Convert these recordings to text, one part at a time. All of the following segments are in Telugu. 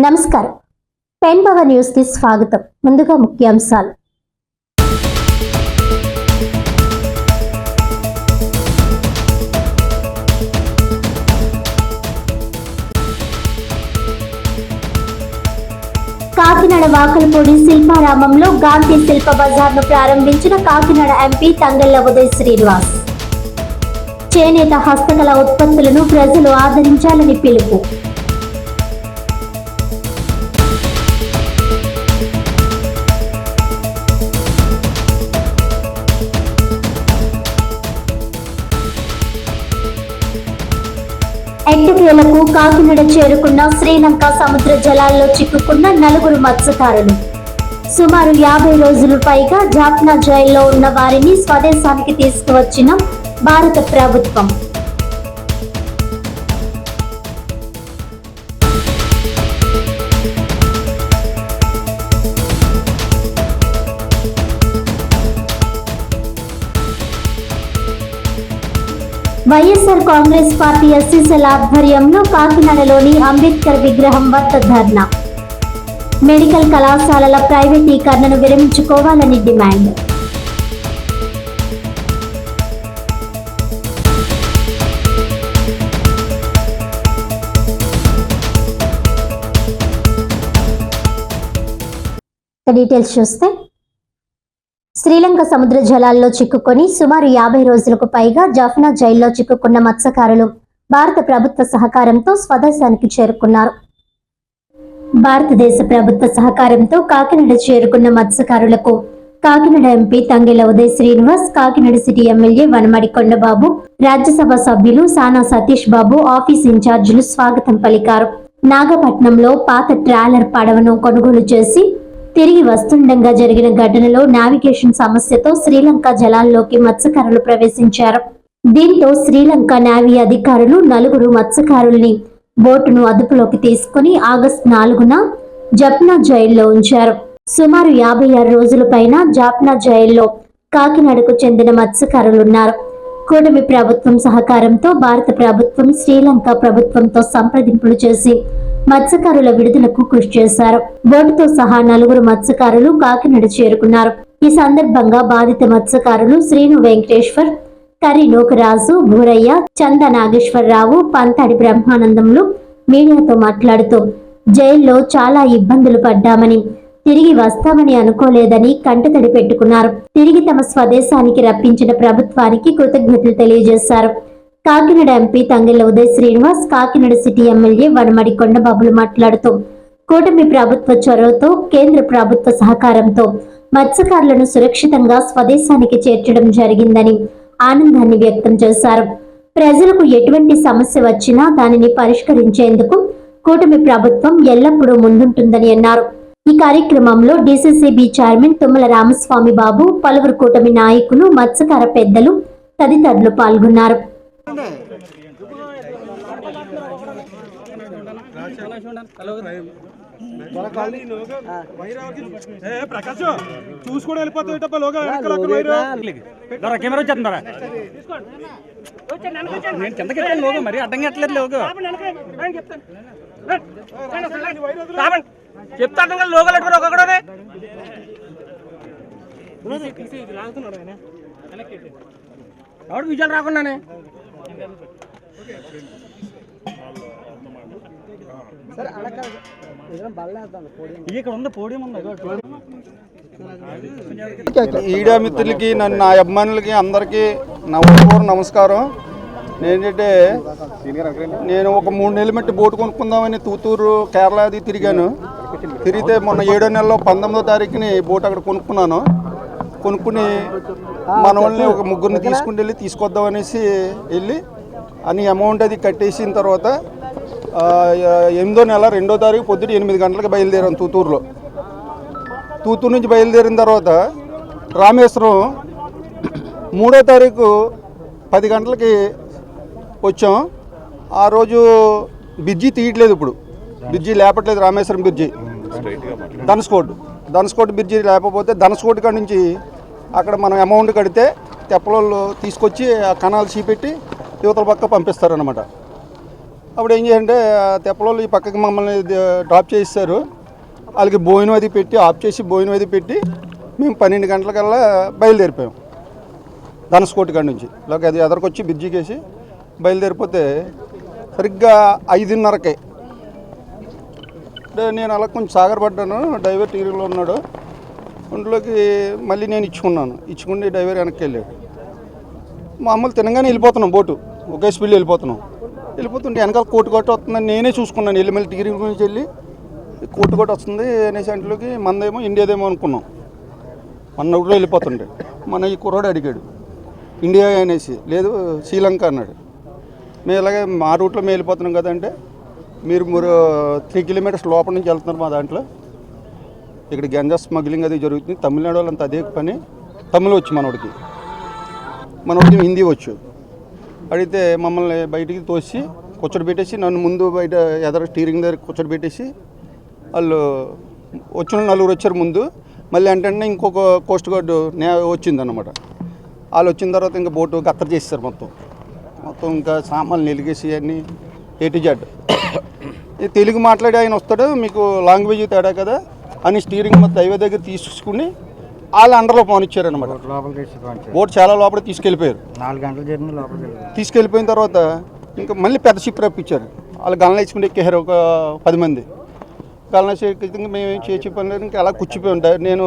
నమస్కారం. పెన్ పవర్ న్యూస్కి స్వాగతం. ముందుగా ముఖ్యాంశాలు. కాకినాడ వాకలపూడి శిల్పారామంలో గాంధీ శిల్ప బజార్ను ప్రారంభించిన కాకినాడ ఎంపీ తంగెళ్ళ ఉదయ్ శ్రీనివాస్. చేనేత హస్తకళ ఉత్పత్తులను ప్రజలు ఆదరించాలని పిలుపు. ఎట్టకేలకు కాకినాడ చేరుకున్న శ్రీలంక సముద్ర జలాల్లో చిక్కుకున్న నలుగురు మత్స్యకారులు. సుమారు యాభై రోజులు పైగా జాప్నా జైల్లో ఉన్న వారిని స్వదేశానికి తీసుకువచ్చిన భారత ప్రభుత్వం. వైఎస్ఆర్ కాంగ్రెస్ పార్టీ ఎస్సీసీల ఆధ్వర్యంలో కాకినాడలోని అంబేద్కర్ విగ్రహం వద్ద ధర్నా. మెడికల్ కళాశాలల ప్రైవేటీకరణను విరమించుకోవాలని డిమాండ్. డీటెయిల్స్ చూస్తే శ్రీలంక సముద్ర జలాల్లో చిక్కుకొని సుమారు యాభై రోజులకు పైగా జఫ్నా జైల్లో చిక్కుకున్న మత్స్యకారులు భారత ప్రభుత్వ సహకారంతో స్వదేశానికి చేరుకున్నారు. భారతదేశ ప్రభుత్వ సహకారంతో కాకినాడ చేరుకున్న మత్స్యకారులకు Kakinada MP Tangella Uday Srinivas Kakinada city MLA Vanamadi Kondababu Rajya Sabha సభ్యులు సానా సతీష్ బాబు ఆఫీస్ ఇన్ఛార్జీలు స్వాగతం పలికారు. నాగపట్నంలో పాత ట్రాలర్ పడవను కొనుగోలు చేసి తిరిగి వస్తుండగా జరిగిన ఘటనలో నావిగేషన్ సమస్యతో శ్రీలంక జలాల్లోకి మత్స్యకారులు ప్రవేశించారు. దీంతో శ్రీలంక నావీ అధికారులు నలుగురు మత్స్యకారుల్ని బోటును అదుపులోకి తీసుకుని ఆగస్టు నాలుగున జప్నా జైల్లో ఉంచారు. సుమారు యాభై ఆరు రోజుల పైన జాప్నా జైల్లో కాకినాడకు చెందిన మత్స్యకారులున్నారు. కూటమి ప్రభుత్వం సహకారంతో భారత ప్రభుత్వం శ్రీలంక ప్రభుత్వంతో సంప్రదింపులు చేసి మత్స్యకారుల విడుదలకు కృషి చేశారు. బోటుతో సహా నలుగురు మత్స్యకారులు కాకినాడ చేరుకున్నారు. ఈ సందర్భంగా బాధిత మత్స్యకారులు శ్రీను వెంకటేశ్వర్ కరి నూకరాజు భూరయ్య చంద నాగేశ్వరరావు పంతాడి బ్రహ్మానందంలు మీడియాతో మాట్లాడుతూ జైల్లో చాలా ఇబ్బందులు పడ్డామని తిరిగి వస్తామని అనుకోలేదని కంటతడి పెట్టుకున్నారు. తిరిగి తమ స్వదేశానికి రప్పించిన ప్రభుత్వానికి కృతజ్ఞతలు తెలియజేశారు. Kakinada MP Tangella Uday Srinivas Kakinada city MLA Vanamadi కొండబాబులు మాట్లాడుతూ కూటమి ప్రభుత్వ చొరవతో కేంద్ర ప్రభుత్వ సహకారంతో మత్స్యకారులను సురక్షితంగా స్వదేశానికి చేర్చడం జరిగిందని ఆనందాన్ని వ్యక్తం చేశారు. ప్రజలకు ఎటువంటి సమస్య వచ్చినా దానిని పరిష్కరించేందుకు కూటమి ప్రభుత్వం ఎల్లప్పుడూ ముందుంటుందని అన్నారు. ఈ కార్యక్రమంలో డిసిసిబి చైర్మన్ తుమ్మల రామస్వామి బాబు పలువురు కూటమి నాయకులు మత్స్యకార పెద్దలు తదితరులు పాల్గొన్నారు ఏ ప్రకాశ్ చూసుకొని. దొర కెమెరా వచ్చేస్తుందా? నేను కిందకి లోగో మరి అడ్డం కట్టలేదు లోగో. చెప్తా అర్థం కదా లోగో పెట్టుకుని ఒక్కొక్కడే విజయాలు రాకుండానే? ఇక్కడ ఉంది పోడియం ఉంది. ఈడియా మిత్రులకి నన్ను నా అభిమానులకి అందరికీ నా ఉదయపూర్వ నమస్కారం. ఏంటంటే నేను ఒక మూడు నెలల మట్టి బోటు కొనుక్కుందామని తూతూరు కేరళ అది తిరిగాను. తిరిగితే మొన్న ఏడో నెలలో పంతొమ్మిదో తారీఖుని బోట్ అక్కడ కొనుక్కున్నాను. కొనుక్కుని మన వాళ్ళని ఒక ముగ్గురిని తీసుకుని వెళ్ళి తీసుకొద్దాం అనేసి వెళ్ళి అని అమౌంట్ అది కట్టేసిన తర్వాత ఎనిమిదో నెల రెండో తారీఖు పొద్దుట ఎనిమిది గంటలకు బయలుదేరాం తూతూరులో. తూతూరు నుంచి బయలుదేరిన తర్వాత రామేశ్వరం మూడో తారీఖు పది గంటలకి వచ్చాం. ఆ రోజు బిజ్జి తీయట్లేదు ఇప్పుడు. బిజ్జి లేపట్లేదు రామేశ్వరం బ్రిడ్జి. ధనుస్కోట్. ధనుస్కోట్ బ్రిడ్జి లేకపోతే ధనుస్కోట్ కాడ నుంచి అక్కడ మనం అమౌంట్ కడితే తెప్పలోళ్ళు తీసుకొచ్చి ఆ కణాలు చీపెట్టి యువతల పక్క పంపిస్తారనమాట అప్పుడు ఏం చేయంటే తెప్పలలో ఈ పక్కకి మమ్మల్ని డ్రాప్ చేస్తారు వాళ్ళకి భోజనం అది పెట్టి ఆఫ్ చేసి భోజనం అది పెట్టి మేము పన్నెండు గంటలకల్లా బయలుదేరిపోయాం. ధనస్కోటి కాడి నుంచి. ఇలాగ అది ఎదరికొచ్చి బ్రిడ్జికేసి బయలుదేరిపోతే సరిగ్గా ఐదున్నరకే. అంటే నేను అలా కొంచెం సాగరపడ్డాను డ్రైవర్ టీవీలో ఉన్నాడు. ఒంట్లోకి మళ్ళీ నేను ఇచ్చుకున్నాను. ఇచ్చుకుంటే డైవర్ వెనక్కి వెళ్ళాడు. మామూలు తినగానే వెళ్ళిపోతున్నాం బోటు. ఒకే స్పీడ్ వెళ్ళిపోతున్నాం. వెళ్ళిపోతుంటే వెనకాల కోటి కొట్ట వస్తుందని నేనే చూసుకున్నాను. వెళ్ళి మళ్ళీ డిగ్రీ గురించి వెళ్ళి కోటి కొట్ట వస్తుంది అనేసి అంట్లోకి మనదేమో ఇండియాదేమో అనుకున్నాం. మన ఊళ్ళో వెళ్ళిపోతుండే మన ఈ కుర్రాడు అడిగాడు ఇండియా అనేసి. లేదు శ్రీలంక అన్నాడు. మేము ఇలాగే మా రూట్లో మేము వెళ్ళిపోతున్నాం కదంటే మీరు మీరు త్రీ కిలోమీటర్స్ లోపల నుంచి వెళ్తున్నారు మా దాంట్లో. ఇక్కడ గంజా స్మగ్లింగ్ అది జరుగుతుంది. తమిళనాడు వాళ్ళంతా అదే పని. తమిళ వచ్చు మనోడికి. మనోడికి హిందీ వచ్చు. అడిగితే మమ్మల్ని బయటికి తోసి కూర్చొని పెట్టేసి నన్ను ముందు బయట ఎదర స్టీరింగ్ దగ్గర కూర్చొని పెట్టేసి వాళ్ళు వచ్చిన నలుగురు వచ్చారు ముందు. మళ్ళీ ఏంటంటే ఇంకొక కోస్ట్ గార్డు నే వచ్చిందనమాట వాళ్ళు వచ్చిన తర్వాత ఇంకా బోటు గత్తర చేస్తారు మొత్తం. మొత్తం ఇంకా సామాన్లు నిలిగేసి అన్నీ ఏటి జడ్ ఈ తెలుగు మాట్లాడి ఆయన వస్తాడు మీకు లాంగ్వేజ్ తేడా కదా. అని స్టీరింగ్ మొత్తం హైవే దగ్గర తీసుకుని వాళ్ళ అండర్లో లోపలికి తెచ్చి బోట్ చాలా లోపల తీసుకెళ్ళిపోయారు. నాలుగు గంటల జర్నీ వెళ్ళాం తీసుకెళ్ళిపోయిన తర్వాత ఇంకా మళ్ళీ పెద్ద షిప్ రప్పించారు. వాళ్ళు గల్లం వేసుకుంటే ఎక్కారు ఒక పది మంది. ఎక్కితే మేము ఏం చేసి పని లేదు ఇంకా అలా కూర్చిపోయి ఉంటాయి నేను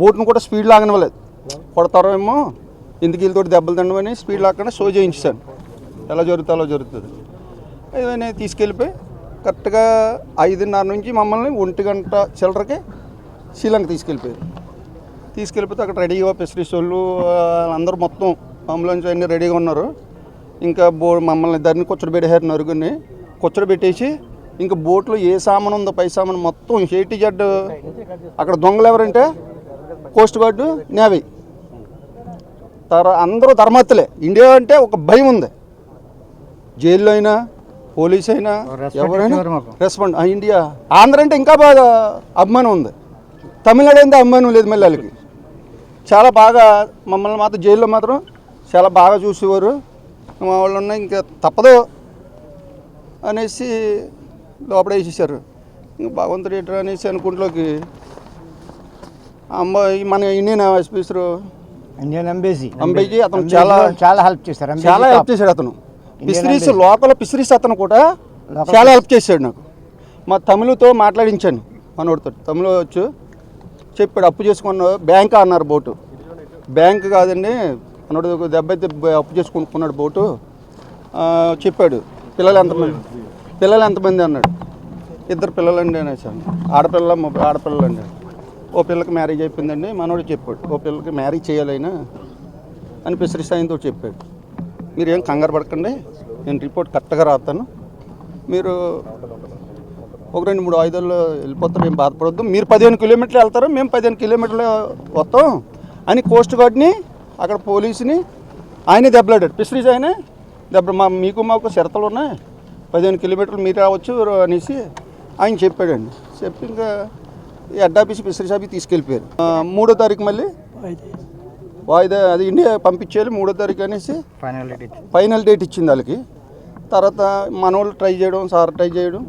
బోట్ను కూడా స్పీడ్ లాగనివ్వలేదు. కొడతారేమో ఎందుకు వీళ్ళతో దెబ్బలు తినమని స్పీడ్ లాకుండా షో చేయించాను. ఎలా జరుగుతుందో అలా జరుగుతుంది. ఇవన్నీ తీసుకెళ్ళిపోయి కరెక్ట్గా ఐదున్నర నుంచి మమ్మల్ని ఒంటి గంట చిల్లరకి శ్రీలంక తీసుకెళ్ళిపోయారు. తీసుకెళ్ళిపోతే అక్కడ రెడీగా ఫెసిలిటీస్ వాళ్ళు అందరూ మొత్తం అంబులెన్స్ అన్నీ రెడీగా ఉన్నారు. ఇంకా బో మమ్మల్ని ఇద్దరిని కూర్చొని పెట్టారు నరుగుని కూర్చొని పెట్టేసి ఇంకా బోట్లో ఏ సామాన్ ఉందో పై సామాన్ మొత్తం ఏటి జడ్ అక్కడ దొంగలు ఎవరంటే కోస్ట్ గార్డు నేవీ తర్వాత అందరూ ధర్మత్తులే ఇండియా అంటే ఒక భయం ఉంది. జైల్లో అయినా పోలీస్ అయినా ఎవరైనా. Respond India. ఆంధ్ర అంటే ఇంకా బాగా అభిమానం ఉంది. తమిళనాడు అంటే అభిమానం లేదు మళ్ళీ వాళ్ళకి. చాలా బాగా మమ్మల్ని మాత్రం జైల్లో మాత్రం చాలా బాగా చూసేవారు. మా వాళ్ళు ఉన్న ఇంకా తప్పదు అనేసి లోపల వేసేసారు ఇంకా భగవంతుడు ఏంటో అనేసి అనుకుంట్లోకి అమ్మాయి మన ఇండియన్ స్పీసరు ఇండియన్ ఎంబేసీ. అంబేజీ అతను చాలా చాలా హెల్ప్ చేశారు. చాలా. హెల్ప్ చేశాడు అతను. ఫిషరీస్. లోకల్ ఫిషరీస్ అతను కూడా చాలా హెల్ప్ చేశాడు నాకు. మా తమిళతో మాట్లాడించాను మనోడితో తమిళ వచ్చు చెప్పాడు అప్పు చేసుకున్న బ్యాంక్ అన్నారు బోటు. బ్యాంక్ కాదండి మనోడు దెబ్బ అయితే అప్పు చేసుకుంటున్నాడు బోటు. చెప్పాడు పిల్లలు ఎంతమంది? పిల్లలు ఎంతమంది అన్నాడు. ఇద్దరు పిల్లలండి అనేసాను ఆడపిల్ల ఆడపిల్లలండి. ఓ పిల్లకి మ్యారేజ్ అయిపోయిందండి మనోడు చెప్పాడు. ఓ పిల్లకి మ్యారేజ్ చేయాలైనా అని ఫిషరీస్ సాయంతో చెప్పాడు. మీరు ఏం కంగారు పడకండి నేను రిపోర్ట్ కరెక్ట్గా రాస్తాను మీరు ఒక రెండు మూడు ఆయుధాల్లో వెళ్ళిపోతారు ఏం బాధపడొద్దు. మీరు పదిహేను కిలోమీటర్లు వెళ్తారు? మేము పదిహేను కిలోమీటర్లు వస్తాం అని కోస్ట్ గార్డ్ని అక్కడ పోలీసుని ఆయనే దెబ్బలాడాడు. ఫిషరీస్ ఆయనే దెబ్బ మా మీకు మాకు షరతులు ఉన్నాయి. పదిహేను కిలోమీటర్లు మీరు రావచ్చు అనేసి ఆయన చెప్పాడండి. చెప్పి ఇంకా ఆఫీస్ ఫిషరీస్ ఆఫీస్ తీసుకెళ్ళిపోయారు. మూడో తారీఖు మళ్ళీ వాయిదా అది ఇండియా పంపించేయాలి మూడో తారీఖు అనేసి ఫైనల్ డేట్ ఫైనల్ డేట్ ఇచ్చింది వాళ్ళకి. తర్వాత మన వాళ్ళు ట్రై చేయడం సార్ ట్రై చేయడం.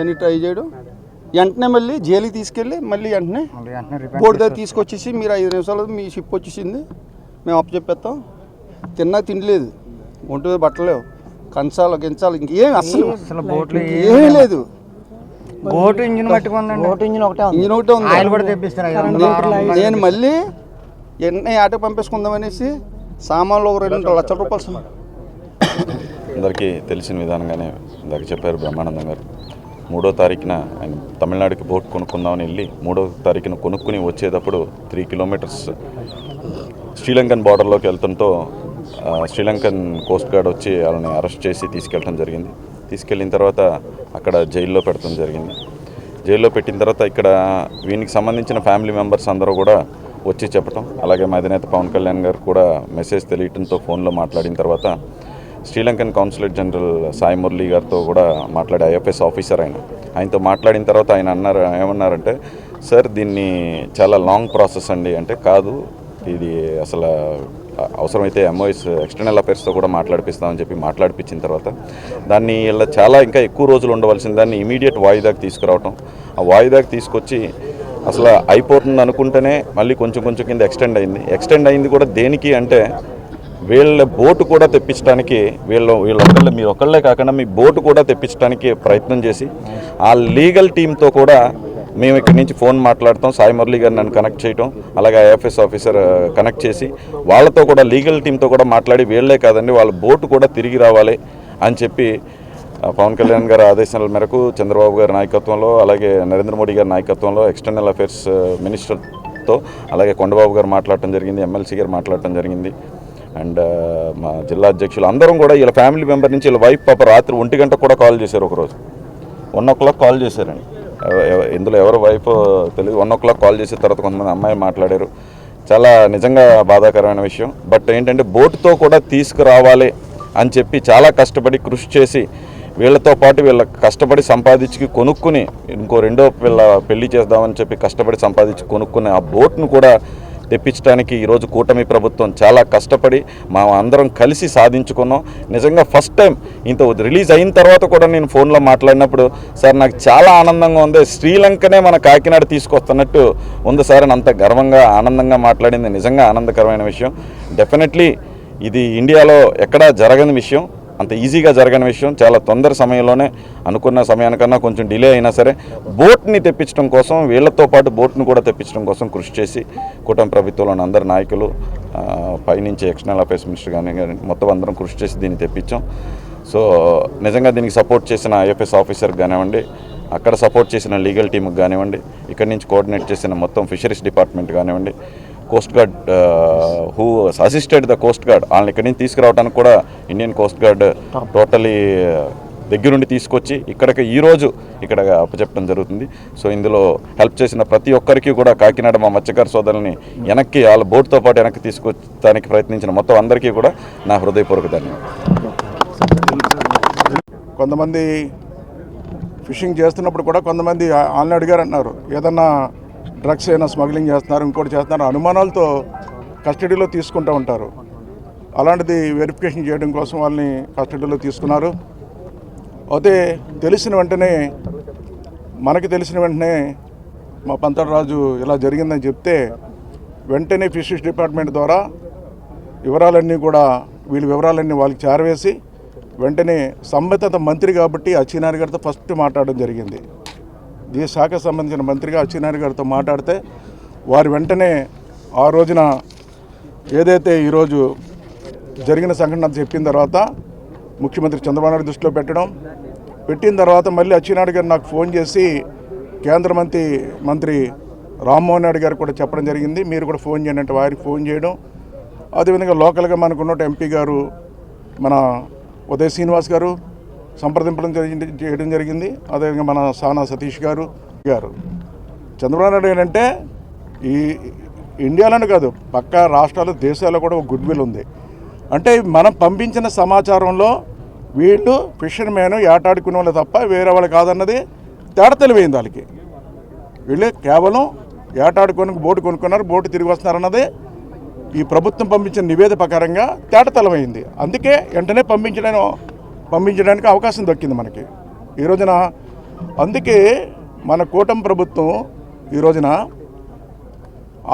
అని ట్రై చేయడం. వెంటనే మళ్ళీ జైలుకి తీసుకెళ్ళి మళ్ళీ వెంటనే బోర్డు దగ్గర తీసుకొచ్చేసి మీరు ఐదు నిమిషాలు మీ షిప్ వచ్చేసింది మేము అప్పు చెప్పేస్తాం. తిన్నా తినలేదు ఒంటి మీద బట్టలేవు కంచాలు గించాలు ఇంకేం అసలు అసలు బోట్లో ఏమీ లేదు. బోట్ ఇంజిన్ పట్టుకుందండి బోట్ ఇంజిన్ ఒకటే ఇంజిన్ ఒకటే ఉంది. ఆయిల్ కూడా. నేను మళ్ళీ ఎన్ని ఆటో పంపించుకుందాం అనేసి సామాన్లు ఒక రెండు లక్షల రూపాయలు అందరికీ తెలిసిన విధానంగానే ఇందాక చెప్పారు బ్రహ్మానందం గారు. మూడో తారీఖున ఆయన తమిళనాడుకి బోట్ కొనుక్కుందామని వెళ్ళి మూడో తారీఖున కొనుక్కుని వచ్చేటప్పుడు త్రీ కిలోమీటర్స్ శ్రీలంకన్ బార్డర్లోకి వెళ్తుంటో శ్రీలంకన్ కోస్ట్ గార్డ్ వచ్చి వాళ్ళని అరెస్ట్ చేసి తీసుకెళ్ళడం జరిగింది. తీసుకెళ్ళిన తర్వాత అక్కడ జైల్లో పెట్టడం జరిగింది. జైల్లో పెట్టిన తర్వాత ఇక్కడ వీనికి సంబంధించిన ఫ్యామిలీ మెంబర్స్ అందరూ కూడా వచ్చి చెప్పటం అలాగే మా అధినేత పవన్ కళ్యాణ్ గారు కూడా మెసేజ్ తెలియటంతో ఫోన్లో మాట్లాడిన తర్వాత Sri Lankan consulate general Sai Murali గారితో కూడా మాట్లాడే ఐఎఫ్ఎస్ ఆఫీసర్ ఆయన. ఆయనతో మాట్లాడిన తర్వాత ఆయన అన్నారు ఏమన్నారంటే సార్ దీన్ని చాలా లాంగ్ ప్రాసెస్ అండి. అంటే కాదు ఇది అసలు అవసరమైతే ఎంఓఎస్ ఎక్స్టర్నల్ అఫైర్స్తో కూడా మాట్లాడిపిస్తామని చెప్పి మాట్లాడిపించిన తర్వాత దాన్ని ఇలా చాలా ఇంకా ఎక్కువ రోజులు ఉండవలసిన దాన్ని ఇమీడియట్ వాయిదాకి తీసుకురావటం. ఆ వాయిదాకి తీసుకొచ్చి అసలు అయిపోతుంది అనుకుంటేనే మళ్ళీ కొంచెం కొంచెం కింద ఎక్స్టెండ్ అయింది. ఎక్స్టెండ్ అయింది కూడా దేనికి అంటే వీళ్ళ బోటు కూడా తెప్పించడానికి వీళ్ళు వీళ్ళొక్కళ్ళే మీ ఒక్కళ్ళే కాకుండా మీ బోటు కూడా తెప్పించడానికి ప్రయత్నం చేసి ఆ లీగల్ టీంతో కూడా మేము ఇక్కడి నుంచి ఫోన్ మాట్లాడతాం. సాయి మురళి గారు నన్ను కనెక్ట్ చేయటం అలాగే ఐఎఫ్ఎస్ ఆఫీసర్ కనెక్ట్ చేసి వాళ్ళతో కూడా లీగల్ టీంతో కూడా మాట్లాడి వీళ్ళే కాదండి వాళ్ళ బోటు కూడా తిరిగి రావాలి అని చెప్పి పవన్ కళ్యాణ్ గారి ఆదేశాల మేరకు చంద్రబాబు గారి నాయకత్వంలో అలాగే నరేంద్ర మోడీ గారి నాయకత్వంలో ఎక్స్టర్నల్ అఫైర్స్ మినిస్టర్తో అలాగే కొండబాబు గారు మాట్లాడటం జరిగింది ఎమ్మెల్సీ గారు మాట్లాడటం జరిగింది. అండ్ మా జిల్లా అధ్యక్షులు అందరం కూడా వీళ్ళ ఫ్యామిలీ మెంబర్ నుంచి వీళ్ళ వైఫ్ పాప రాత్రి ఒంటి గంట కూడా కాల్ చేశారు ఒకరోజు. వన్ ఓ క్లాక్ కాల్ చేశారండి ఇందులో ఎవరు వైఫ్ తెలియదు. వన్ ఓ క్లాక్ కాల్ చేసిన తర్వాత కొంతమంది అమ్మాయి మాట్లాడారు. చాలా నిజంగా బాధాకరమైన విషయం. బట్ ఏంటంటే బోటుతో కూడా తీసుకురావాలి అని చెప్పి చాలా కష్టపడి కృషి చేసి వీళ్ళతో పాటు వీళ్ళ కష్టపడి సంపాదించి కొనుక్కుని ఇంకో రెండో పిల్ల పెళ్ళి చేద్దామని చెప్పి కష్టపడి సంపాదించి కొనుక్కుని ఆ బోట్ను కూడా తెప్పించడానికి ఈరోజు కూటమి ప్రభుత్వం చాలా కష్టపడి మా అందరం కలిసి సాధించుకున్నాం. నిజంగా ఫస్ట్ టైం ఇంత రిలీజ్ అయిన తర్వాత కూడా నేను ఫోన్లో మాట్లాడినప్పుడు సార్ నాకు చాలా ఆనందంగా ఉంది. శ్రీలంకనే మన కాకినాడ తీసుకొస్తున్నట్టు ఉంది సార్ అని అంత గర్వంగా ఆనందంగా మాట్లాడింది. నిజంగా ఆనందకరమైన విషయం. డెఫినెట్లీ ఇది ఇండియాలో ఎక్కడా జరగని విషయం. అంత ఈజీగా జరగని విషయం. చాలా తొందర సమయంలోనే అనుకున్న సమయానికన్నా కొంచెం డిలే అయినా సరే బోట్ని తెప్పించడం కోసం వీళ్ళతో పాటు బోట్ని కూడా తెప్పించడం కోసం కృషి చేసి కూటమి ప్రభుత్వంలోని అందరు నాయకులు పైనుంచి ఎక్స్టర్నల్ అఫైర్స్ మినిస్టర్ కానీ కానీ మొత్తం అందరం కృషి చేసి దీన్ని తెప్పించాం. సో నిజంగా దీనికి సపోర్ట్ చేసిన ఐఎఫ్ఎస్ ఆఫీసర్ కానివ్వండి అక్కడ సపోర్ట్ చేసిన లీగల్ టీంకి కానివ్వండి ఇక్కడి నుంచి కోఆర్డినేట్ చేసిన మొత్తం ఫిషరీస్ డిపార్ట్మెంట్ కానివ్వండి coast guard who assisted the coast guard వాళ్ళని ఇక్కడి నుంచి తీసుకురావడానికి కూడా ఇండియన్ కోస్ట్ గార్డ్ టోటలీ దగ్గరుండి తీసుకొచ్చి ఇక్కడికి ఈరోజు ఇక్కడ అప్పచెప్పడం జరుగుతుంది. సో ఇందులో హెల్ప్ చేసిన ప్రతి ఒక్కరికి కూడా కాకినాడ మా మత్స్యకార సోదరుల్ని వెనక్కి వాళ్ళ బోట్తో పాటు వెనక్కి తీసుకొచ్చడానికి ప్రయత్నించిన మొత్తం అందరికీ కూడా నా హృదయపూర్వక ధన్యవాదాలు. కొంతమంది ఫిషింగ్ చేస్తున్నప్పుడు కూడా కొంతమంది వాళ్ళని అడిగారు అన్నారు ఏదన్నా డ్రగ్స్ అయినా స్మగ్లింగ్ చేస్తున్నారు ఇంకోటి చేస్తున్నారు అనుమానాలతో కస్టడీలో తీసుకుంటూ ఉంటారు. అలాంటిది వెరిఫికేషన్ చేయడం కోసం వాళ్ళని కస్టడీలో తీసుకున్నారు. అయితే తెలిసిన వెంటనే మనకి తెలిసిన వెంటనే మా పంతరాజు ఇలా జరిగిందని చెప్తే వెంటనే ఫిషరీస్ డిపార్ట్మెంట్ ద్వారా వివరాలన్నీ కూడా వీళ్ళ వివరాలన్నీ వాళ్ళకి చేరవేసి వెంటనే సంబంధిత మంత్రి కాబట్టి అచ్చినారి గారితో ఫస్ట్ మాట్లాడడం జరిగింది. ఈ శాఖ సంబంధించిన మంత్రిగా అచ్చినారి గారితో మాట్లాడితే వారు వెంటనే ఆ రోజున ఏదైతే ఈరోజు జరిగిన సంఘటన చెప్పిన తర్వాత ముఖ్యమంత్రి చంద్రబాబు నాయుడు దృష్టిలో పెట్టడం పెట్టిన తర్వాత మళ్ళీ అచ్చినాయుడు గారు నాకు ఫోన్ చేసి కేంద్ర మంత్రి మంత్రి రామ్మోహన్ నాయుడు గారు కూడా చెప్పడం జరిగింది. మీరు కూడా ఫోన్ చేయండి అంటే వారికి ఫోన్ చేయడం. అదేవిధంగా లోకల్గా మనకున్నట్టు ఎంపీ గారు మన ఉదయ్ శ్రీనివాస్ గారు సంప్రదింపడం జరిగింది చేయడం జరిగింది. అదేవిధంగా మన సానా సతీష్ గారు గారు. చంద్రబాబు నాయుడు ఏంటంటే ఈ ఇండియాలోనే కాదు పక్క రాష్ట్రాలు దేశాల్లో కూడా ఒక గుడ్ విల్ ఉంది. అంటే మనం పంపించిన సమాచారంలో వీళ్ళు ఫిషర్ మ్యాన్ ఏటాడుకునే వాళ్ళు తప్ప వేరే వాళ్ళు కాదన్నది తేడా తెలివైంది వాళ్ళకి. వీళ్ళు కేవలం ఏటాడుకొని బోటు కొనుక్కున్నారు బోటు తిరిగి వస్తున్నారన్నది ఈ ప్రభుత్వం పంపించిన నివేదిక ప్రకారంగా తేటతలమైంది అందుకే వెంటనే పంపించడం పంపించడానికి అవకాశం దక్కింది మనకి. ఈ రోజున అందుకే మన కూటమి ప్రభుత్వం ఈ రోజున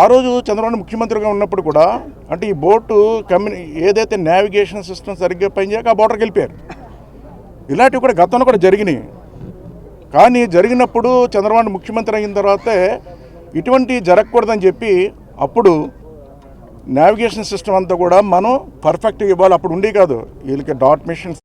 ఆ రోజు చంద్రబాబు ముఖ్యమంత్రిగా ఉన్నప్పుడు కూడా అంటే ఈ బోటు కమ్యూని ఏదైతే నావిగేషన్ సిస్టమ్ సరిగ్గా పనిచేయక ఆ బోటర్కి వెళ్ళిపోయారు. ఇలాంటివి కూడా గతంలో కూడా జరిగినాయి. కానీ జరిగినప్పుడు చంద్రబాబు ముఖ్యమంత్రి అయిన తర్వాతే ఇటువంటి జరగకూడదని చెప్పి అప్పుడు నావిగేషన్ సిస్టమ్ అంతా కూడా మనం పర్ఫెక్ట్గా ఇవ్వాలి. అప్పుడు ఉండే కాదు. వీళ్ళకి డాట్ మిషన్